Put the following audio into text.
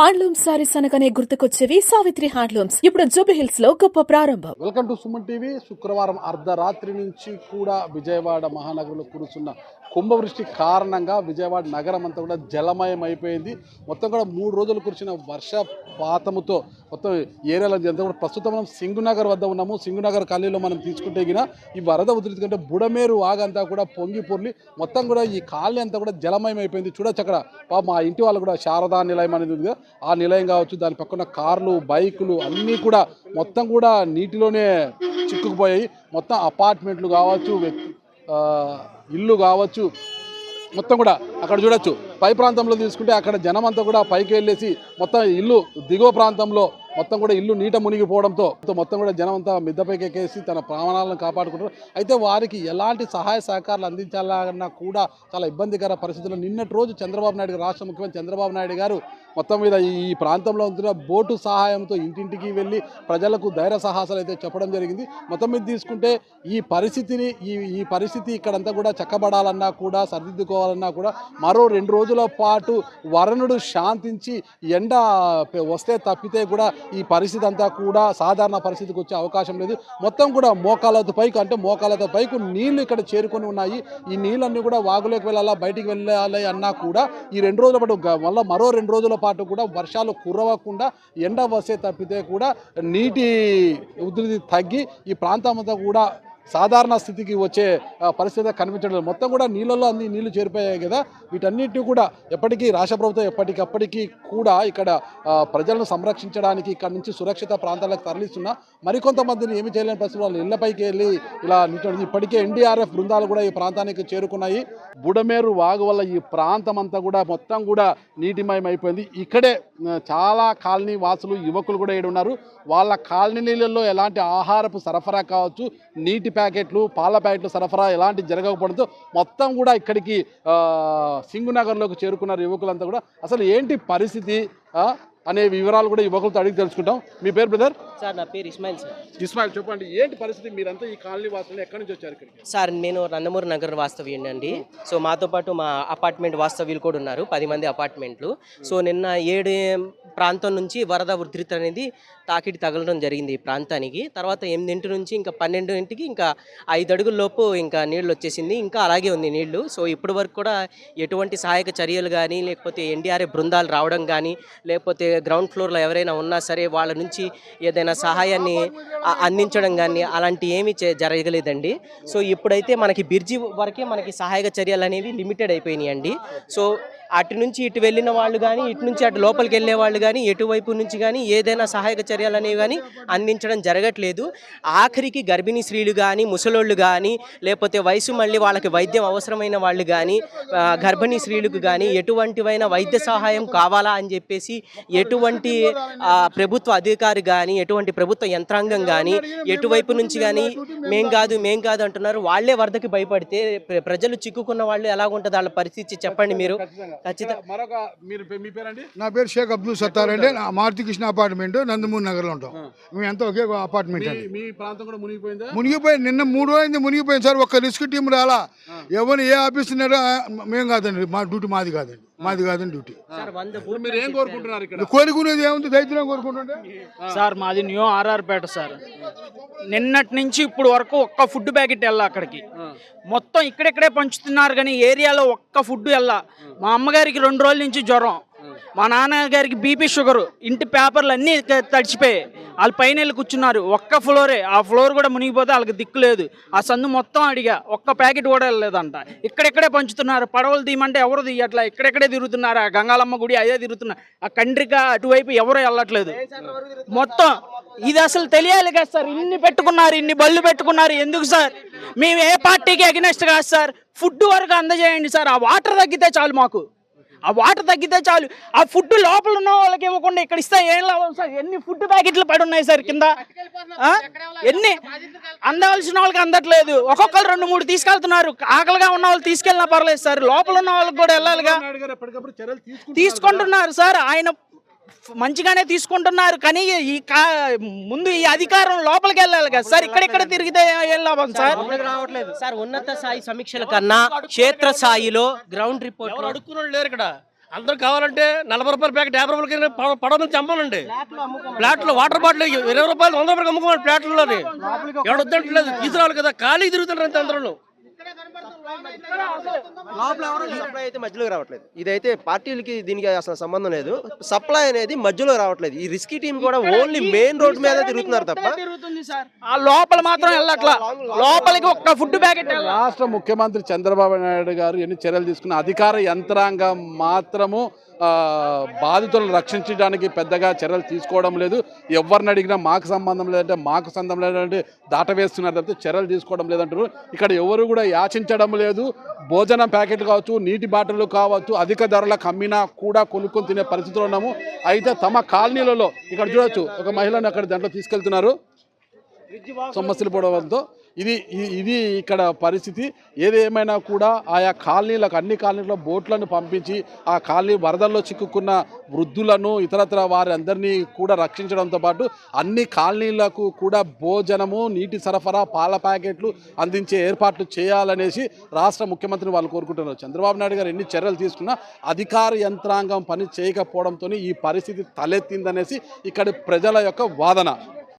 Handloom saris అనగానే గుర్తుకొచ్చేవి. Savitri handlooms. ఇప్పుడు జూబ్లీ హిల్స్లో గొప్ప ప్రారంభం. Welcome to Suman TV. శుక్రవారం అర్ధరాత్రి నుంచి కూడా విజయవాడ మహానగరంలో కురుస్తున్న కుంభవృష్టి కారణంగా విజయవాడ నగరం అంతా కూడా జలమయం అయిపోయింది. మొత్తం కూడా మూడు రోజులు కురిసిన వర్షపాతముతో మొత్తం ఏరియాలో అంతా కూడా ప్రస్తుతం మనం సింగునగర్ వద్ద ఉన్నాము. సింగునగర్ కాలనీలో మనం తీసుకుంటే గిన ఈ వరద ఉధృతి కంటే బుడమేరు వాగంతా కూడా పొంగి పొర్లి మొత్తం కూడా ఈ కాలనీ అంతా కూడా జలమయం అయిపోయింది. చూడొచ్చు అక్కడ. మా ఇంటి వాళ్ళు కూడా శారదా నిలయం అనేది ఉంది ఆ నిలయం కావచ్చు దాని పక్కన కార్లు బైకులు అన్నీ కూడా మొత్తం కూడా నీటిలోనే చిక్కుకుపోయాయి. మొత్తం అపార్ట్మెంట్లు కావచ్చు ఇల్లు కావచ్చు మొత్తం కూడా అక్కడ చూడొచ్చు. పై ప్రాంతంలో తీసుకుంటే అక్కడ జనం అంతా కూడా పైకి వెళ్ళేసి మొత్తం ఇల్లు దిగువ ప్రాంతంలో మొత్తం కూడా ఇల్లు నీట మునిగిపోవడంతో మొత్తం కూడా జనం అంతా మిద్దపైకి ఎక్కేసి తన ప్రాణాలను కాపాడుకుంటారు అయితే వారికి ఎలాంటి సహాయ సహకారాలు అందించాలన్నా కూడా చాలా ఇబ్బందికర పరిస్థితుల్లో నిన్నటి రోజు చంద్రబాబు నాయుడు గారు, రాష్ట్ర ముఖ్యమంత్రి చంద్రబాబు నాయుడు గారు మొత్తం మీద ఈ ప్రాంతంలో ఉంటున్న బోటు సహాయంతో ఇంటింటికి వెళ్ళి ప్రజలకు ధైర్య సాహసాలు అయితే చెప్పడం జరిగింది. మొత్తం మీద తీసుకుంటే ఈ పరిస్థితిని ఈ ఈ పరిస్థితి ఇక్కడంతా కూడా చక్కబడాలన్నా కూడా సరిదిద్దుకోవాలన్నా కూడా మరో రెండు రోజుల పాటు వరుణుడు శాంతించి ఎండ వస్తే తప్పితే కూడా ఈ పరిస్థితి అంతా కూడా సాధారణ పరిస్థితికి వచ్చే అవకాశం లేదు. మొత్తం కూడా మోకాలతో పైకి అంటే మోకాలతో పైకి నీళ్ళు ఇక్కడ చేరుకొని ఉన్నాయి. ఈ నీళ్ళన్నీ కూడా వాగులోకి వెళ్ళాలా బయటికి వెళ్ళాలి అన్నా కూడా ఈ రెండు రోజుల పాటు వల్ల మళ్ళీ మరో రెండు రోజుల పాటు కూడా వర్షాలు కురవకుండా ఎండ వస్తే తప్పితే కూడా నీటి ఉధృతి తగ్గి ఈ ప్రాంతం అంతా కూడా సాధారణ స్థితికి వచ్చే పరిస్థితి కనిపించడం మొత్తం కూడా నీళ్ళలో అన్ని నీళ్ళు చేరిపోయాయి కదా. వీటన్నిటిని కూడా ఎప్పటికీ రాష్ట్ర ప్రభుత్వం ఎప్పటికప్పటికీ కూడా ఇక్కడ ప్రజలను సంరక్షించడానికి ఇక్కడ నుంచి సురక్షిత ప్రాంతాలకు తరలిస్తున్నా మరికొంతమందిని ఏమి చేయలేని పరిస్థితులు. వాళ్ళు ఇళ్ళపైకి వెళ్ళి ఇలా నిల్చొని ఇప్పటికే ఎన్డీఆర్ఎఫ్ బృందాలు కూడా ఈ ప్రాంతానికి చేరుకున్నాయి. బుడమేరు వాగు వల్ల ఈ ప్రాంతం అంతా కూడా మొత్తం కూడా నీటిమయం అయిపోయింది ఇక్కడే చాలా కాలనీ వాసులు యువకులు కూడా ఇక్కడ ఉన్నారు. వాళ్ళ కాలనీ నీళ్ళల్లో ఎలాంటి ఆహారపు సరఫరా కావచ్చు నీటి ప్యాకెట్లు పాల ప్యాకెట్లు సరఫరా ఎలాంటి జరగకపోవడంతో మొత్తం కూడా ఇక్కడికి సింగునగర్లోకి చేరుకున్నారు యువకులంతా కూడా. అసలు ఏంటి పరిస్థితి? అనే వివరాలు కూడా యువకులతో అడిగి తెలుసుకుంటాం. మీ పేరు బ్రదర్? సార్ నా పేరు ఇస్మాయిల్ సార్. ఇస్మాయిల్ చెప్పండి. ఏంటి పరిస్థితి? మీరంతా ఈ కాలనీ వాసులు ఎక్కడి నుంచి వచ్చారు ఇక్కడికి? సార్ నేను నందమూరి నగర్ వాస్తవ్యుడిని అండి. సో మాతో పాటు మా అపార్ట్మెంట్ వాస్తవ్యులు కూడా ఉన్నారు. పది మంది అపార్ట్మెంట్లు. సో నిన్న ఏడు ప్రాంతం నుంచి వరద ఉధృతి అనేది తాకిడి తగలడం జరిగింది ఈ ప్రాంతానికి. తర్వాత ఎనిమిదింటి నుంచి ఇంకా పన్నెండింటికి ఇంకా ఐదు అడుగుల లోపు ఇంకా నీళ్ళు వచ్చేసింది. ఇంకా అలాగే ఉంది నీళ్ళు సో ఇప్పటి వరకు కూడా ఎటువంటి సహాయక చర్యలు కానీ లేకపోతే ఎన్డీఆర్ఎఫ్ బృందాలు రావడం కానీ లేకపోతే గ్రౌండ్ ఫ్లోర్లో ఎవరైనా ఉన్నా సరే వాళ్ళ నుంచి ఏదైనా సహాయాన్ని అందించడం కానీ అలాంటి ఏమీ జరగలేదండి. సో ఇప్పుడైతే మనకి బిర్జి వరకే మనకి సహాయక చర్యలు అనేవి లిమిటెడ్ అయిపోయినాయి అండి సో అటు నుంచి ఇటు వెళ్ళిన వాళ్ళు కానీ ఇటు నుంచి అటు లోపలికి వెళ్ళే వాళ్ళు కానీ ఎటువైపు నుంచి కానీ ఏదైనా సహాయక చర్యలు అనేవి కానీ అందించడం జరగట్లేదు. ఆఖరికి గర్భిణీ స్త్రీలు కానీ ముసలోళ్ళు కానీ లేకపోతే వయసు మళ్ళీ వాళ్ళకి వైద్యం అవసరమైన వాళ్ళు కానీ గర్భిణీ స్త్రీలకు కానీ ఎటువంటివైన వైద్య సహాయం కావాలా అని చెప్పేసి ఎటువంటి ప్రభుత్వ అధికారి కానీ ఎటువంటి ప్రభుత్వ యంత్రాంగం కానీ ఎటువైపు నుంచి కానీ మేం కాదు మేం కాదు అంటున్నారు. వాళ్ళే వరదకి భయపడితే ప్రజలు చిక్కుకున్న వాళ్ళు ఎలాగుంటుంది? వాళ్ళ పరిస్థితి చెప్పండి మీరు. ఖచ్చితంగా. మరొక మీరు మీ పేరండి? నా పేరు షేక్ అబ్దుల్ సత్తార్ అండి. నా మారుతి కృష్ణ అపార్ట్మెంట్ నందమూరి నగర్లో ఉంటాం. మేము ఎంత ఒకే అపార్ట్మెంట్ మీ అండి. మీ ప్రాంతం కూడా మునిగిపోయిందా? మునిగిపోయి నిన్న మూడు రోజులైంది మునిగిపోయింది సార్. ఒక్క రిస్క్ టీం రాలా. ఎవరు ఏ ఆఫీస్ ఉన్నారో మేము కాదండి. మా డ్యూటీ మాది కాదండి. మాది కాదండి డ్యూటీ. మీరు ఏం కోరుకుంటున్నారు ఇక్కడ? కోరుకునేది ఏముంది? దైత్యం కోరుకుంటుంటే? సార్ మాది న్యూ ఆర్ఆర్ పేట సార్. నిన్నటి నుంచి ఇప్పుడు వరకు ఒక్క ఫుడ్ ప్యాకెట్ వెళ్ళా అక్కడికి. మొత్తం ఇక్కడెక్కడే పంచుతున్నారు కానీ ఏరియాలో ఒక్క ఫుడ్ వెళ్ళా. మా అమ్మగారికి రెండు రోజుల నుంచి జ్వరం. మా నాన్నగారికి బీపీ షుగర్. ఇంటి పేపర్లు అన్నీ తడిచిపోయాయి. వాళ్ళు పైన వెళ్ళి కూర్చున్నారు. ఒక్క ఫ్లోరే. ఆ ఫ్లోర్ కూడా మునిగిపోతే వాళ్ళకి దిక్కు లేదు. ఆ సందు మొత్తం అడిగా. ఒక్క ప్యాకెట్ కూడా వెళ్ళలేదంట. ఇక్కడెక్కడే పంచుతున్నారు. పడవలు తీయమంటే ఎవరు తీయట్లా? ఇక్కడెక్కడే తిరుగుతున్నారు? ఆ గంగాలమ్మ గుడి అదే తిరుగుతున్నారు ఆ కండ్రిక అటువైపు ఎవరు వెళ్ళట్లేదు. మొత్తం ఇది అసలు తెలియాలి కదా సార్. ఇన్ని పెట్టుకున్నారు ఇన్ని బళ్ళు పెట్టుకున్నారు. ఎందుకు సార్? మేము ఏ పార్టీకి అగెనెస్ట్ కాదు సార్. ఫుడ్ వరకు అందజేయండి సార్. ఆ వాటర్ తగ్గితే చాలు మాకు. ఆ వాటర్ తగ్గితే చాలు. ఆ ఫుడ్ లోపల ఉన్న వాళ్ళకి ఇవ్వకుండా ఇక్కడ ఇస్తే ఏం లాభం సార్? ఎన్ని ఫుడ్ ప్యాకెట్లు పడి ఉన్నాయి సార్ కింద? ఎన్ని? అందవలసిన వాళ్ళకి అందట్లేదు. ఒక్కొక్కరు రెండు మూడు తీసుకెళ్తున్నారు. ఆకలిగా ఉన్న వాళ్ళు తీసుకెళ్ళినా పర్లేదు సార్. లోపల ఉన్న వాళ్ళకి కూడా వెళ్ళాలిగా. తీసుకుంటున్నారు సార్. ఆయన మంచిగానే తీసుకుంటున్నారు కానీ ఈ కా ముందు ఈ అధికారం లోపలికి వెళ్ళాలి కదా. సార్ ఇక్కడిక్కడ తిరిగితే ఏం లాభం సార్ రావట్లేదు. సార్ ఉన్నత స్థాయి సమీక్షల కన్నా క్షేత్ర స్థాయిలో గ్రౌండ్ రిపోర్ట్ ఎవరు అడుక్కున్న లేరు ఇక్కడ. అందరూ కావాలంటే నలభై రూపాయల ప్యాకెట్ యాభై రూపాయలకి పడవ చంపాలండి. ప్లాట్లో వాటర్ బాటిల్ ఇరవై రూపాయలు వంద రూపాయలు అమ్ముకోవాలి ప్లాట్లలోని ఎవడు వద్దంటలేదు తీసుకురావాలి కదా. ఖాళీ తిరుగుతారు సప్లై అయితే మధ్యలోకి రావట్లేదు. ఇదైతే పార్టీలకి దీనికి అసలు సంబంధం లేదు. సప్లై అనేది మధ్యలో రావట్లేదు. ఈ రిస్కీ టీం కూడా ఓన్లీ మెయిన్ రోడ్ మీద తిరుగుతున్నారు తప్ప తిరుగుతుంది సార్. ఆ లోపల మాత్రం వెళ్ళట్లా. లోపలికి ఒక్క ఫుడ్ ప్యాకెట్ రాష్ట్ర ముఖ్యమంత్రి చంద్రబాబు నాయుడు గారు ఎన్ని చర్యలు తీసుకున్న అధికార యంత్రాంగం మాత్రము బాధితులను రక్షించడానికి పెద్దగా చర్యలు తీసుకోవడం లేదు. ఎవరిని అడిగినా మాకు సంబంధం లేదంటే మాకు సంబంధం లేదంటే దాటవేస్తున్నారు తప్పితే చర్యలు తీసుకోవడం లేదంటారు. ఇక్కడ ఎవరు కూడా యాచించడం లేదు. భోజనం ప్యాకెట్లు కావచ్చు నీటి బాటిల్ కావచ్చు అధిక ధరలకు అమ్మినా కూడా కొనుక్కొని తినే పరిస్థితిలో ఉన్నాము. అయితే తమ కాలనీలలో ఇక్కడ చూడొచ్చు ఒక మహిళను అక్కడ దాంట్లో తీసుకెళ్తున్నారు. సమస్యలు పడడంతో ఇది ఇది ఇక్కడ పరిస్థితి. ఏదేమైనా కూడా ఆయా కాలనీలకు అన్ని కాలనీలో బోట్లను పంపించి ఆ కాలనీ వరదల్లో చిక్కుకున్న వృద్ధులను ఇతరత్ర వారందరినీ కూడా రక్షించడంతో పాటు అన్ని కాలనీలకు కూడా భోజనము నీటి సరఫరా పాల ప్యాకెట్లు అందించే ఏర్పాట్లు చేయాలనేసి రాష్ట్ర ముఖ్యమంత్రి వాళ్ళు కోరుకుంటున్నారు. చంద్రబాబు నాయుడు గారు ఎన్ని చర్యలు తీసుకున్నా అధికార యంత్రాంగం పని చేయకపోవడంతో ఈ పరిస్థితి తలెత్తిందనేసి ఇక్కడ ప్రజల యొక్క వాదన.